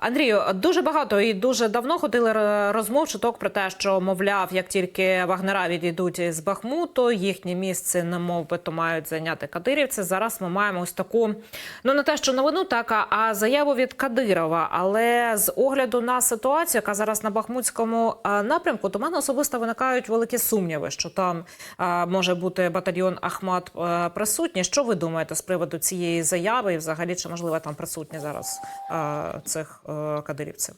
Андрію, дуже багато і дуже давно ходили розмов чуток про те, що мовляв, як тільки вагнера відійдуть з Бахмуту, їхнє місце не би то мають зайняти кадирівці. Зараз ми маємо ось таку, ну не те, що новину, так а- заяву від Кадирова. Але з огляду на ситуацію, яка зараз на Бахмутському напрямку, до мене особисто виникають великі сумніви, що там може бути батальйон Ахмат присутній. Що ви думаєте з приводу цієї заяви, і взагалі чи можливо там присутні зараз цих кадирівців?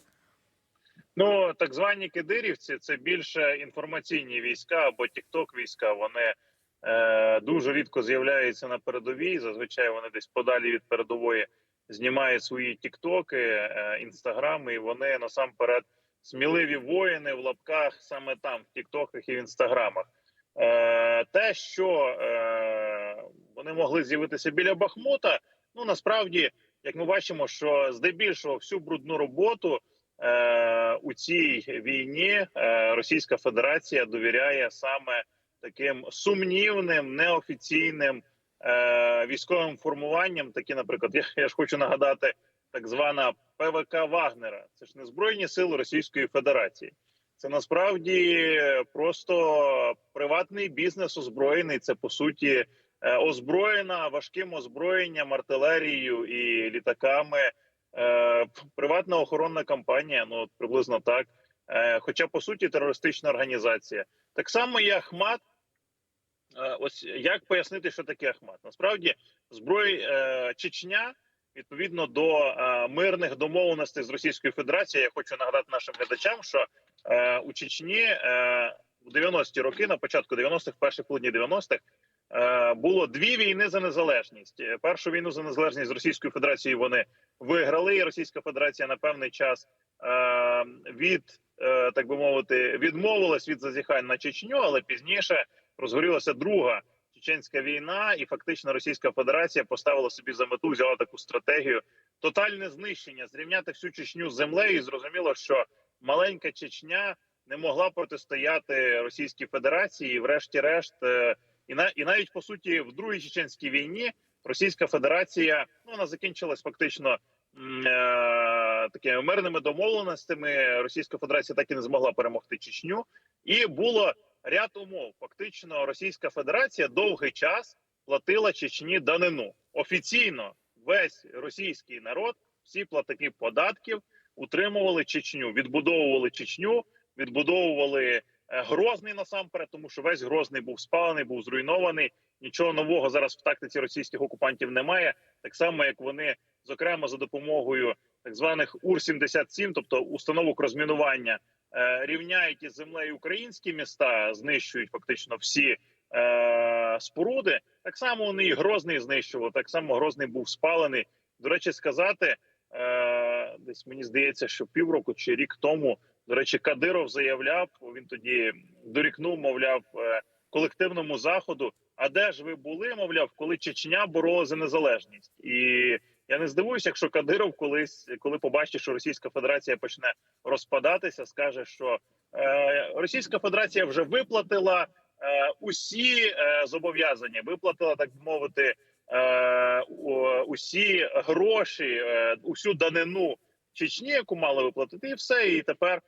Ну так звані кидирівці це більше інформаційні війська або тікток війська. Вони е, дуже рідко з'являються на передовій. Зазвичай вони десь подалі від передової знімають свої тіктоки, е, інстаграми. І вони насамперед сміливі воїни в лапках саме там, в тіктоках і в інстаграмах. Е, те, що е, вони могли з'явитися біля Бахмута, ну насправді, як ми бачимо, що здебільшого всю брудну роботу. Е, у цій війні е, Російська Федерація довіряє саме таким сумнівним, неофіційним е, військовим формуванням. Такі, наприклад, я, я ж хочу нагадати, так звана ПВК Вагнера. Це ж не збройні сили Російської Федерації. Це насправді просто приватний бізнес озброєний. Це по суті озброєна важким озброєнням, артилерією і літаками. Е, приватна охоронна компанія, ну приблизно так. Е, хоча по суті терористична організація. Так само і Ахмат. Е, ось як пояснити, що таке Ахмат? Насправді зброї е, Чечня відповідно до е, мирних домовленостей з Російською Федерацією. Я хочу нагадати нашим глядачам, що е, у Чечні е, в 90-ті роки, на початку 90-х, в першій половині 90-х, е, було дві війни за незалежність. Е, Першу війну за незалежність з Російською Федерацією вони виграли. І Російська Федерація на певний час е, від е, так би мовити відмовилась від зазіхань на Чечню, але пізніше розгорілася друга чеченська війна, і фактично Російська Федерація поставила собі за мету, взяла таку стратегію тотальне знищення, зрівняти всю Чечню з землею. І зрозуміло, що маленька Чечня не могла протистояти Російській Федерації. І, врешті-решт, е, і на і навіть по суті в другій чеченській війні Російська Федерація ну вона закінчилась фактично е, такими мирними домовленостями. Російська Федерація так і не змогла перемогти Чечню, і було ряд умов. Фактично, Російська Федерація довгий час платила Чечні данину офіційно. Весь російський народ, всі платники податків утримували Чечню, відбудовували Чечню, відбудовували Грозний насамперед, тому що весь Грозний був спалений, був зруйнований. Нічого нового зараз в тактиці російських окупантів немає. Так само, як вони, зокрема, за допомогою так званих УР-77, тобто установок розмінування, е, рівняють із землею українські міста, знищують фактично всі е, споруди. Так само вони і Грозний знищували. Так само Грозний був спалений. До речі, сказати е, десь мені здається, що півроку чи рік тому. До речі, Кадиров заявляв, він тоді дорікнув, мовляв, е, колективному заходу. А де ж ви були, мовляв, коли Чечня боролася за незалежність? І я не здивуюся, якщо Кадиров колись, коли побачить, що Російська Федерація почне розпадатися, скаже, що е, Російська Федерація вже виплатила е, усі е, зобов'язання, виплатила так би мовити е, усі гроші, е, усю данину Чечні, яку мали виплатити, і все. І тепер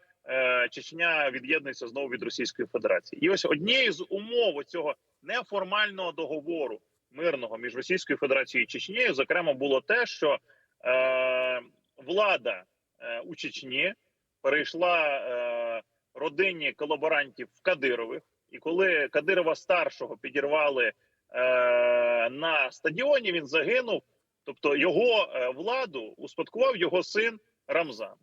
Чечня від'єднується знову від Російської Федерації. І ось однією з умов цього неформального договору мирного між Російською Федерацією і Чечнею, зокрема, було те, що е, влада е, у Чечні перейшла е, родині колаборантів Кадирових, і коли Кадирова старшого підірвали е, на стадіоні, він загинув. Тобто його е, владу успадкував його син Рамзан.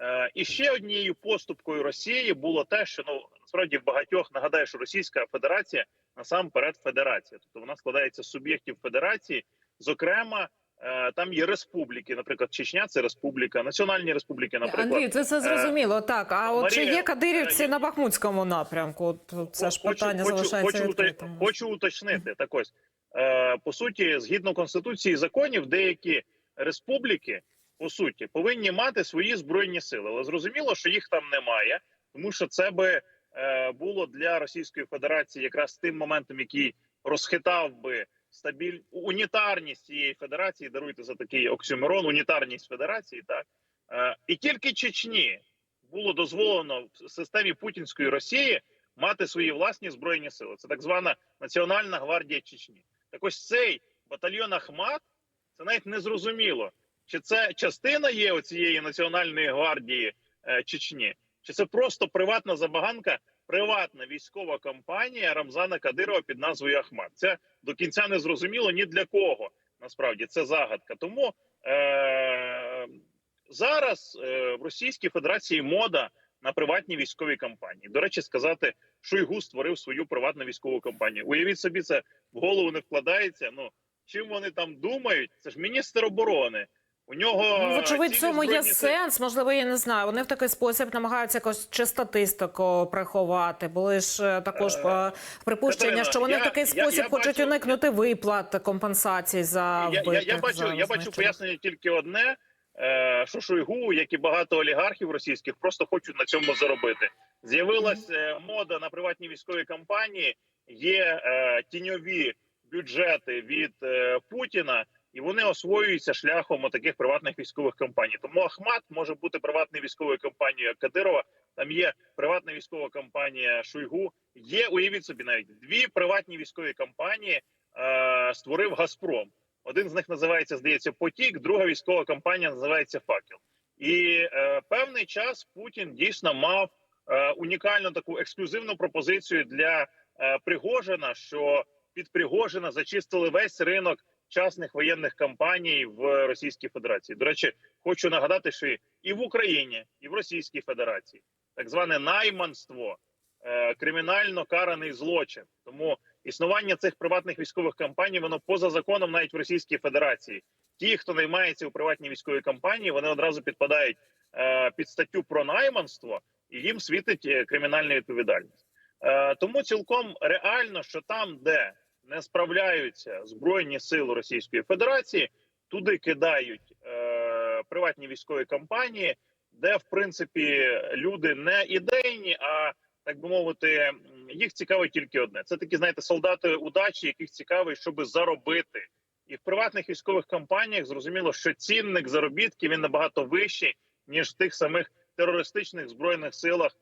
Е, І ще однією поступкою Росії було те, що ну насправді в багатьох нагадаю, що Російська Федерація насамперед федерація, тобто вона складається з суб'єктів федерації. Зокрема, е, там є республіки, наприклад, Чечня це республіка, національні республіки, наприклад. Андрій, це це зрозуміло. Так, а от чи є кадирівці е, на Бахмутському напрямку? От Це ж Хочу- питання хочу, залишається хочу, відкритим. Хочу уточнити так ось е, по суті, згідно конституції і законів, деякі республіки по суті повинні мати свої збройні сили, але зрозуміло, що їх там немає, тому що це би е, було для Російської Федерації якраз тим моментом, який розхитав би стабіль унітарність цієї федерації. Даруйте за такий оксюмерон, унітарність федерації, так Е, І тільки Чечні було дозволено в системі путінської Росії мати свої власні збройні сили. Це так звана Національна гвардія Чечні. Так ось цей батальйон Ахмат це навіть не зрозуміло, чи це частина є цієї національної гвардії е, Чечні, чи це просто приватна забаганка, приватна військова компанія Рамзана Кадирова під назвою Ахмат. Це до кінця не зрозуміло ні для кого. Насправді це загадка. Тому е- зараз е- в Російській Федерації мода на приватні військові компанії. До речі, сказати, Шойгу створив свою приватну військову компанію. Уявіть собі, це в голову не вкладається. Ну чим вони там думають? Це ж міністр оборони. У нього Ну, вочевидь, цьому є сили. сенс. Можливо, я не знаю. Вони в такий спосіб намагаються якось чи статистику приховати. Були ж е, також Е, е, припущення, Катерина, що вони я- в такий я- спосіб я хочуть бачу- уникнути виплат компенсацій за я, вбитих. я, я бачу, за я бачу пояснення тільки одне: е, що Шойгу, як і багато олігархів російських, просто хочуть на цьому заробити. З'явилась е, мода на приватні військові компанії, є е, тіньові бюджети від е, Путіна. Вони освоюються шляхом таких приватних військових компаній. Тому Ахмат може бути приватною військовою компанією Кадирова. Там є приватна військова компанія Шойгу. Є, уявіть собі, навіть дві приватні військові компанії е, створив Газпром. Один з них називається, здається, Потік, друга військова компанія називається Факел. І е, певний час Путін дійсно мав е, унікальну таку ексклюзивну пропозицію для е, Пригожина, що під Пригожина зачистили весь ринок частних воєнних компаній в Російській Федерації. До речі, хочу нагадати, що і в Україні, і в Російській Федерації так зване найманство е, кримінально караний злочин. Тому існування цих приватних військових компаній воно поза законом навіть в Російській Федерації. Ті, хто наймається у приватній військовій компанії, вони одразу підпадають е, під статтю про найманство, і їм світить е, кримінальна відповідальність. Тому цілком реально, що там, де не справляються збройні сили Російської Федерації, туди кидають е, приватні військові компанії, де в принципі люди не ідейні, а так би мовити, їх цікавить тільки одне. Це такі, знаєте, солдати удачі, яких цікавить, щоб заробити. І в приватних військових компаніях зрозуміло, що цінник заробітків він набагато вищий ніж в тих самих терористичних збройних силах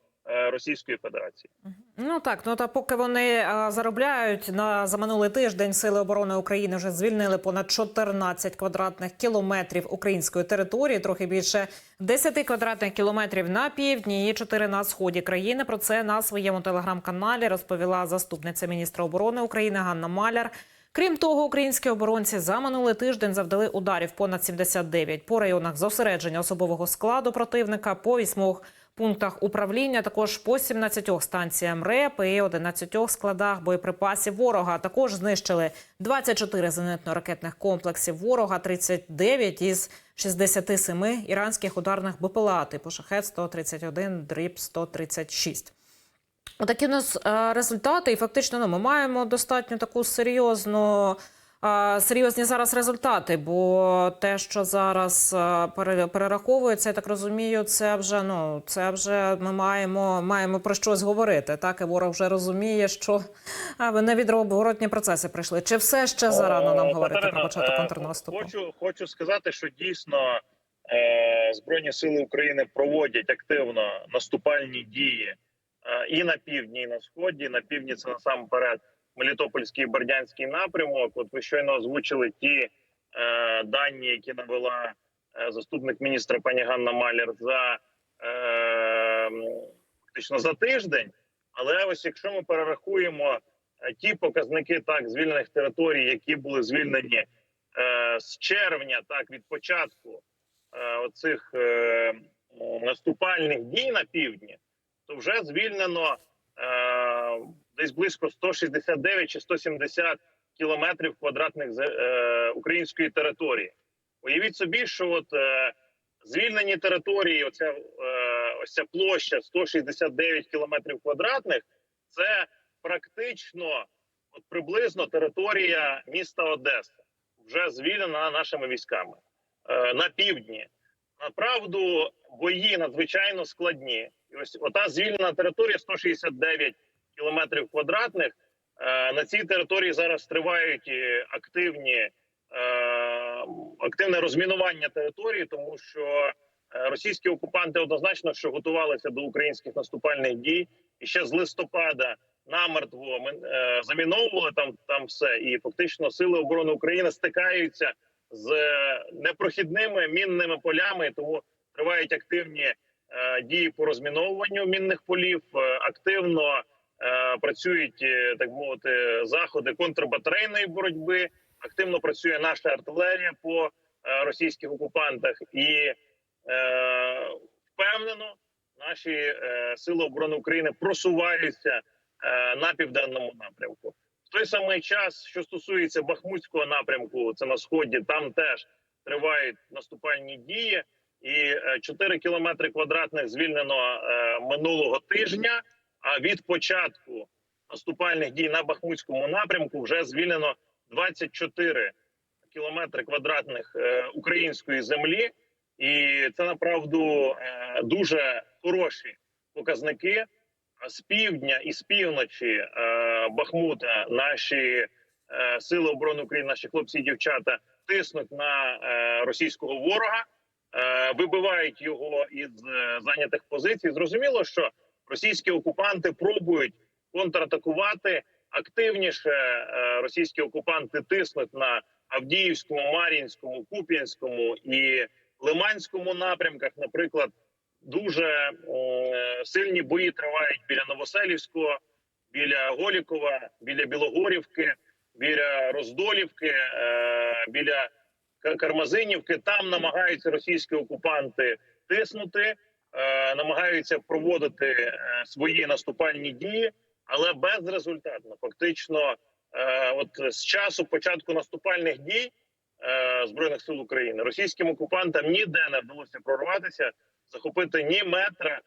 Російської Федерації. Ну так, ну та поки вони а, заробляють на за минулий тиждень сили оборони України вже звільнили понад 14 квадратних кілометрів української території, трохи більше 10 квадратних кілометрів на півдні і 4 на сході країни. Про це на своєму телеграм-каналі розповіла заступниця міністра оборони України Ганна Маляр. Крім того, українські оборонці за минулий тиждень завдали ударів понад 79 по районах зосередження особового складу противника, по вісьмох пунктах управління, також по 17 станціям РЕП і 11 складах боєприпасів ворога. Також знищили 24 зенитно-ракетних комплексів ворога, 39 із 67 іранських ударних БПЛА типу шахет 131 дріб 136. Отакі у нас е, результати, і фактично ну, ми маємо достатньо таку серйозну. Серйозні зараз результати, бо те, що зараз пере- перераховується, я так розумію, це вже ну це вже ми маємо маємо про щось говорити. Так і ворог вже розуміє, що а, ви невідворотні процеси прийшли. Чи все ще зарано нам говорити Катерина, про початок е, контрнаступу? Хочу, хочу сказати, що дійсно е, Збройні сили України проводять активно наступальні дії е, і на півдні, і на сході. На півдні це насамперед Мелітопольський і Бердянський напрямок. От ви щойно озвучили ті е, дані, які навела е, заступник міністра пані Ганна Маляр за е, фактично за тиждень. Але ось якщо ми перерахуємо е, ті показники так звільнених територій, які були звільнені е, з червня, так від початку е, оцих е, наступальних дій на півдні, то вже звільнено десь близько 169 чи 170 кілометрів квадратних е, української території. Уявіть собі, що от е, звільнені території, оця е, ось ця площа 169 кілометрів квадратних, це практично от приблизно територія міста Одеса, вже звільнена нашими військами е, на півдні. Направду бої надзвичайно складні. Ось ота звільнена територія 169 кілометрів квадратних. Е, на цій території зараз тривають активні е, активне розмінування території, тому що Е, Російські окупанти однозначно що готувалися до українських наступальних дій, і ще з листопада намертво заміновували там там все. І фактично сили оборони України стикаються з непрохідними мінними полями. Тому тривають активні дії по розміновуванню мінних полів. Е, активно е, працюють е, так мовити заходи контрбатарейної боротьби. Активно працює наша артилерія по е, російських окупантах і е, впевнено, наші е, сили оборони України просуваються е, на південному напрямку. В той самий час, що стосується Бахмутського напрямку, це на сході, там теж тривають наступальні дії, і е, 4 кілометри квадратних звільнено е, минулого тижня. А від початку наступальних дій на Бахмутському напрямку вже звільнено 24 кілометри квадратних е, української землі, і це направду е, дуже хороші показники. З півдня і з півночі е, Бахмута наші е, сили оборони України, наші хлопці і дівчата тиснуть на е, російського ворога, е, вибивають його із е, зайнятих позицій. Зрозуміло, що російські окупанти пробують контратакувати активніше. е, Російські окупанти тиснуть на Авдіївському, Мар'їнському, Куп'янському і Лиманському напрямках. Наприклад, дуже е, сильні бої тривають біля Новоселівського, біля Голікова, біля Білогорівки, біля Роздолівки, е, біля Кармазинівки. Там намагаються російські окупанти тиснути, е, намагаються проводити е, свої наступальні дії, але безрезультатно. Фактично, е, от з часу початку наступальних дій збройних сил України російським окупантам ніде не вдалося прорватися, захопити ні метра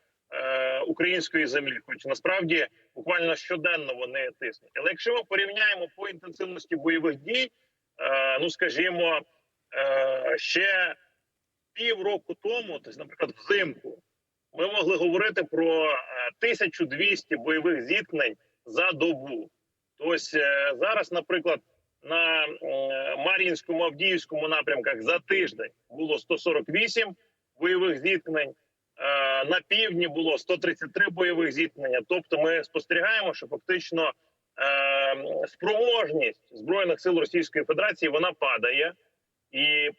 української землі, хоч насправді буквально щоденно вони тиснуть. Але якщо ми порівняємо по інтенсивності бойових дій, ну скажімо, е, ще півроку тому, тобто, наприклад, взимку, ми могли говорити про е, 1200 бойових зіткнень за добу. Ось е, зараз, наприклад, на е, Мар'їнському Авдіївському напрямках за тиждень було 148 бойових зіткнень. Е, На півдні було 133 бойових зіткнення. Тобто, ми спостерігаємо, що фактично е, спроможність збройних сил Російської Федерації вона падає, і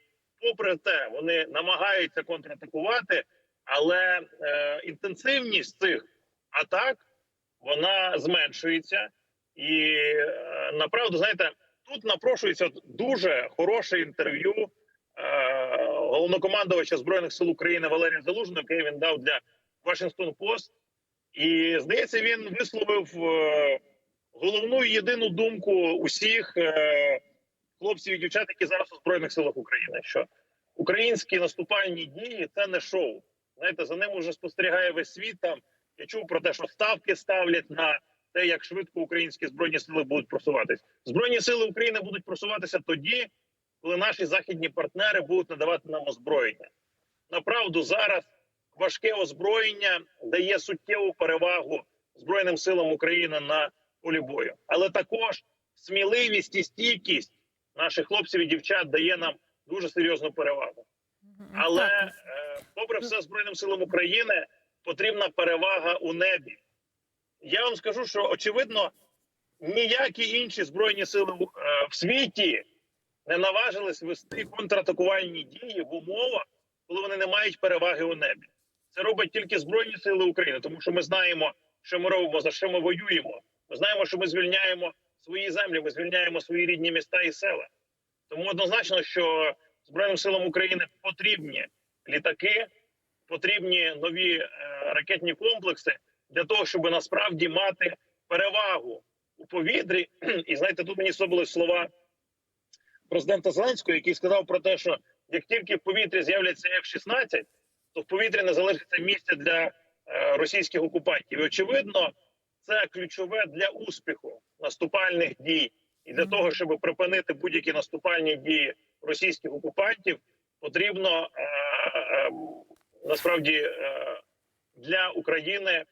попри те, вони намагаються контратакувати, але е, інтенсивність цих атак вона зменшується. І е, направду, знаєте, тут напрошується дуже хороше інтерв'ю е, головнокомандувача збройних сил України Валерія Залужного, яке він дав для Washington Post. І здається, він висловив е, головну єдину думку усіх е, хлопців і дівчат, які зараз у збройних силах України. Що українські наступальні дії це не шоу. Знаєте, за ним уже спостерігає весь світ. Там я чув про те, що ставки ставлять на те, як швидко українські збройні сили будуть просуватись. Збройні сили України будуть просуватися тоді, коли наші західні партнери будуть надавати нам озброєння. Направду зараз важке озброєння дає суттєву перевагу збройним силам України на полі бою, але також сміливість і стійкість наших хлопців і дівчат дає нам дуже серйозну перевагу. Але е, попри все збройним силам України потрібна перевага у небі. Я вам скажу, що очевидно ніякі інші збройні сили в- е, в світі не наважились вести контратакувальні дії в умовах, коли вони не мають переваги у небі. Це роблять тільки збройні сили України, тому що ми знаємо, що ми робимо, за що ми воюємо. Ми знаємо, що ми звільняємо свої землі, ми звільняємо свої рідні міста і села. Тому однозначно, що збройним силам України потрібні літаки, потрібні нові е, ракетні комплекси для того, щоб насправді мати перевагу у повітрі. І знаєте, тут мені сподобались слова президента Зеленського, який сказав про те, що як тільки в повітрі з'являться F-16, то в повітрі не залишиться місця для е, російських окупантів. І очевидно, це ключове для успіху наступальних дій і для того, щоб припинити будь-які наступальні дії російських окупантів, потрібно е, е, насправді е, для України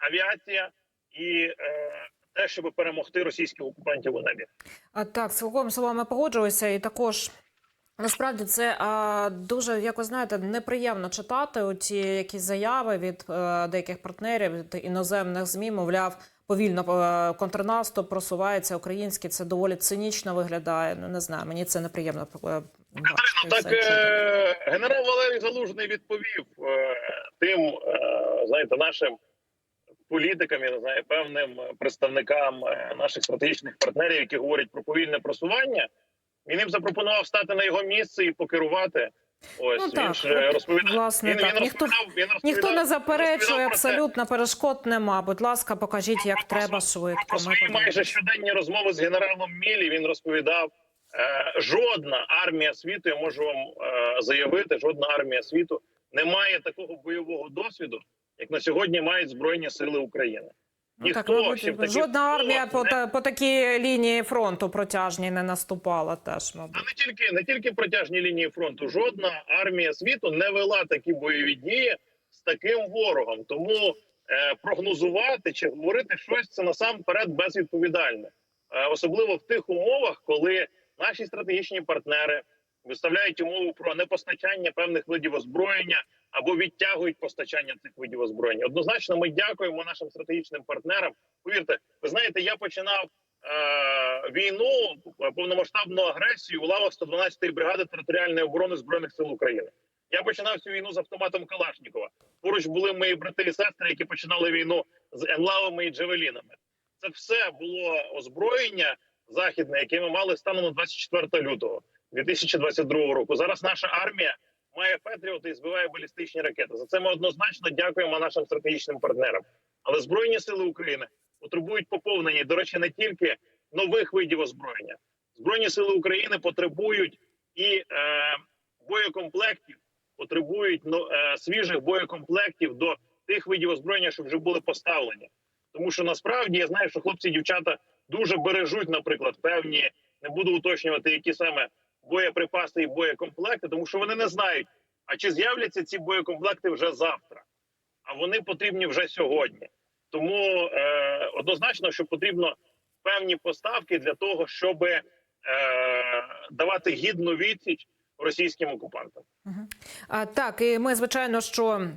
авіація і е, те, щоб перемогти російських окупантів у небі. А, Так, цілком з вами погоджуюся. І також Насправді це а, дуже якось знаєте неприємно читати оці якісь заяви від е, деяких партнерів від іноземних змі. Мовляв, повільно е, контрнаступ просувається український. Це доволі цинічно виглядає. Ну не знаю, мені це неприємно. е, бачити Ну, так е, генерал Валерій Залужний відповів е, тим, е, знаєте, нашим політикам, я не знаю, певним представникам е, наших стратегічних партнерів, які говорять про повільне просування. Він їм запропонував стати на його місце і покерувати. Ось Ну, він так, ж розповідав. власне, він, так. він Ніхто- він розповідав, Ніхто не заперечує абсолютно перешкод нема. Будь ласка, покажіть, як про треба швидко. Про Ми свої майже щоденні розмови з генералом Мілі він розповідав. Е, жодна армія світу, я можу вам е, заявити, жодна армія світу не має такого бойового досвіду, як на сьогодні мають збройні сили України. Ну, так, мабуть, таких жодна армія по, не- та- по такій лінії фронту протяжній не наступала теж, А не тільки не тільки протяжні лінії фронту. Жодна армія світу не вела такі бойові дії з таким ворогом. Тому е, прогнозувати чи говорити щось це насамперед безвідповідальне, е, особливо в тих умовах, коли наші стратегічні партнери виставляють умову про непостачання певних видів озброєння або відтягують постачання цих видів озброєння. Однозначно, ми дякуємо нашим стратегічним партнерам. Повірте, ви знаєте, я починав е, війну повномасштабну агресію у лавах 112-ї бригади територіальної оборони збройних сил України. Я починав цю війну з автоматом Калашнікова. Поруч були мої брати і сестри, які починали війну з енлавами і джевелінами. Це все було озброєння західне, яке ми мали станом на 24 лютого 2022 року. Зараз наша армія має Петріоти і збиває балістичні ракети. За це ми однозначно дякуємо нашим стратегічним партнерам. Але збройні сили України потребують поповнення. До речі, не тільки нових видів озброєння. Збройні сили України потребують і е, боєкомплектів, потребують ну, е, свіжих боєкомплектів до тих видів озброєння, що вже були поставлені. Тому що насправді я знаю, що хлопці і дівчата дуже бережуть, наприклад, певні не буду уточнювати, які саме боєприпаси і боєкомплекти, тому що вони не знають, а чи з'являться ці боєкомплекти вже завтра, а вони потрібні вже сьогодні. Тому е, однозначно, що потрібно певні поставки для того, щоб е, давати гідну відсіч російським окупантам. А, так, і ми, звичайно, що.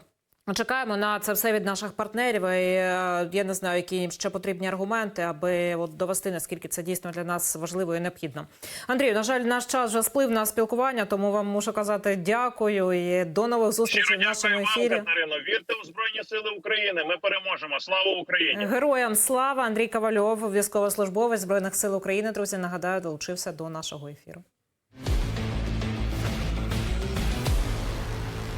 Чекаємо на це все від наших партнерів. І е, я не знаю, які їм ще потрібні аргументи, аби от довести наскільки це дійсно для нас важливо і необхідно. Андрію, на жаль, наш час вже сплив на спілкування, тому вам мушу казати дякую і до нових зустрічей в нашому ефірі. вам, Катерино. Вірте у Збройні Сили України. Ми переможемо. Слава Україні! Героям слава Андрій Ковальов, військовослужбовець збройних сил України. Друзі, нагадаю, долучився до нашого ефіру.